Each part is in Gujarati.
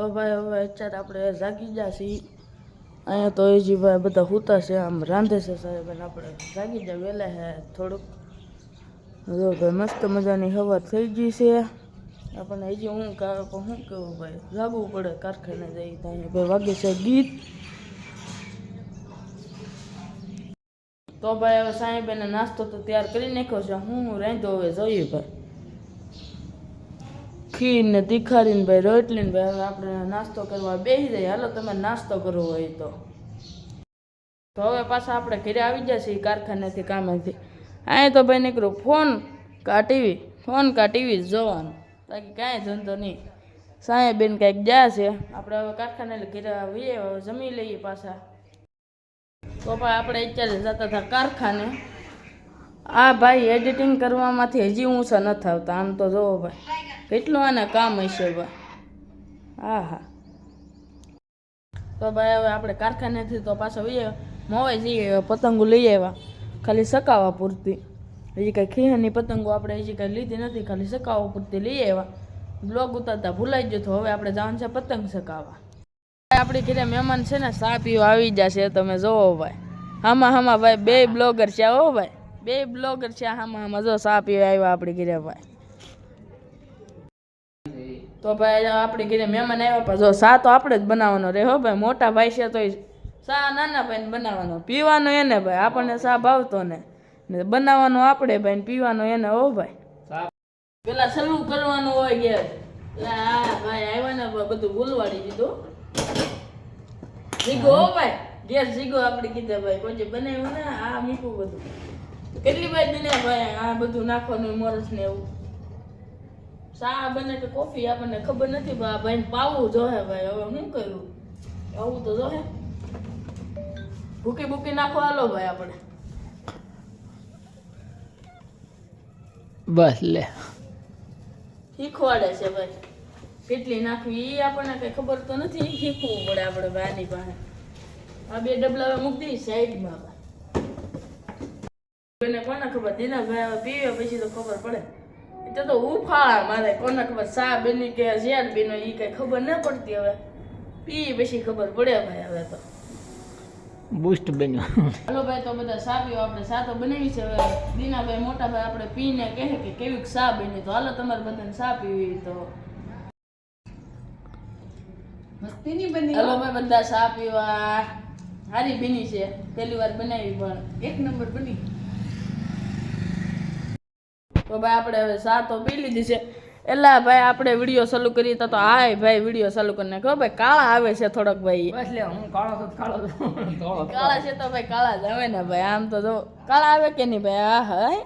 તો ભાઈ હવે અત્યારે આપણે જાગી ગયા છીએ. અહીંયા તો હજી ભાઈ બધા સૂતા છે, આમ રાંધે છે સાહેબ, અને આપણે જાગી જાય વહેલા છે થોડુંક. જો ભાઈ મસ્ત મજાની હવા થઈ ગઈ છે. આપણને હજી હું કા શું કેવું ભાઈ? જાગવું પડે કારખાને જઈ તો અહીંયા ભાઈ વાગે છે ગીત. તો ભાઈ હવે સાહેબેને નાસ્તો તો તૈયાર કરી નાખ્યો છે, હું રાંધો હવે જોઈએ ભાઈ. ખીર ને તીખારી ને ભાઈ રોટલી ને ભાઈ હવે આપણે નાસ્તો કરવા બેસી જાય હાલો તમે નાસ્તો કરવો હોય તો. તો હવે પાછા આપણે ઘરે આવી છીએ કારખાનેથી, કામેથી. અહીંયા તો ભાઈ નીકળ્યું ફોન કા ટીવી ફોન કા ટીવી જોવાનું. બાકી કાંઈ ધંધો નહીં. સાંઈ બેન કાંઈક છે. આપણે હવે કારખાને ઘરે આવીએ જમી લઈએ પાછા. તો ભાઈ આપણે અત્યારે જતા હતા કારખાને. આ ભાઈ એડિટિંગ કરવામાંથી હજી ઊંચા નથી આવતા. આમ તો જોવો ભાઈ. કેટલું આના કામ હશે ભાઈ હા હા તો ભાઈ હવે આપણે કારખાનેથી તો પાછો વઈએ મોવાઈ જઈએ, પતંગો લઈ આવ્યા. ખાલી સકાવા પૂરતી. હજી કાંઈ ખીહાની પતંગો આપણે હજી કાંઈ લીધી નથી, ખાલી સકાવા પૂરતી લઈ આવ્યા. બ્લોગ ઉતારતા ભૂલાઈ ગયો તો હવે આપણે જવાનું છે પતંગ સકાવા. આપણી ઘરે મહેમાન છે ને, સા પીવા આવી જશે, તમે જોવો ભાઈ. હામાં હામાં ભાઈ, બે બ્લોગર છે હો ભાઈ. બે બ્લોગર છે, હામાં હામાં જો સા પીવા આવ્યા આપણી ઘરે ભાઈ. તો ભાઈ આપણે ઘરે મહેમાન આવ્યા પણ જો સા તો આપણે જ બનાવવાનો રે હો ભાઈ. મોટા ભાઈ છે તો સા નાના ભાઈને બનાવવાનો. પીવાનો એને ભાઈ. આપણને સા ભાવતો ને. ને બનાવવાનો આપણે ભાઈ ને પીવાનો એને હો ભાઈ. પેલા શરૂ કરવાનું હોય એટલે આ ભાઈ આવ્યા ને બધું ભૂલવાડી દીધું. જીગો હો ભાઈ. ઘેર જીગો આપણે કીધા ભાઈ. કોઈ બનાવ્યું ને આ મીઠું બધું. કેટલી ભાઈ દિને ભાઈ આ બધું નાખવાનું મોરસ ને એવું. ચા બને કે કોફી આપણને ખબર નથી પણ આ ભાઈને પાવું જોહે ભાઈ. હવે શું કર્યું આવું તો જોહે ભૂકી ભૂકી નાખો હાલો ભાઈ આપણે. બસ લે. શીખવાડે છે ભાઈ. કેટલી નાખવી એ આપણને કઈ ખબર તો નથી. શીખવું પડે આપણે ભાઈ આની પાસે. આ બે ડબલા મૂકી દઈ સાઈડમાં. એને કોને ખબર? દીના ભાઈ હવે પીવે પછી તો ખબર પડે. તો તો ઉફાળા મારે કોને ખબર સા બેની કે ઝેર બેનો એ કઈ ખબર ન પડતી હવે. પી પછી ખબર પડે ભાઈ હવે તો. બુસ્ટ બન્યો. હાલો ભાઈ તો બધા સા પીઓ આપણે સા તો બનાવી છે હવે. દીનાભાઈ મોટા ભાઈ આપણે પીને કહે કે કેવી સા બની. તો હાલો તમારે બધાને સા પીવી તો. મસ્તીની બની. હાલો ભાઈ બધા સા પીવા. હારી બની છે. પહેલી વાર બનાવી પણ. એક નંબર બની. તો ભાઈ આપણે હવે સા તો પી લીધી છે. એલા ભાઈ આપણે વીડિયો ચાલુ કરીએ તો તો હાય ભાઈ વીડિયો ચાલુ કરી ખબર ભાઈ કાળા આવે છે થોડોક ભાઈ. બસ લે હું કાળો છું કાળો કાળા છે તો ભાઈ કાળા જ આવે ને ભાઈ આમ તો જો કાળા આવે કે નહીં ભાઈ આ હાય.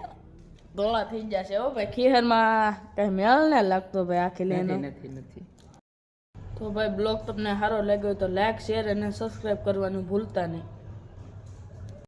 ધોળા થઈ જશે હો ભાઈ ખીહરમાં કઈ મેળ ને લાગતો ભાઈ આખી લેનો. નથી નથી. તો ભાઈ બ્લોગ તમને સારો લાગ્યો તો લાઈક શેર અને સબસ્ક્રાઈબ કરવાનું ભૂલતા નહીં.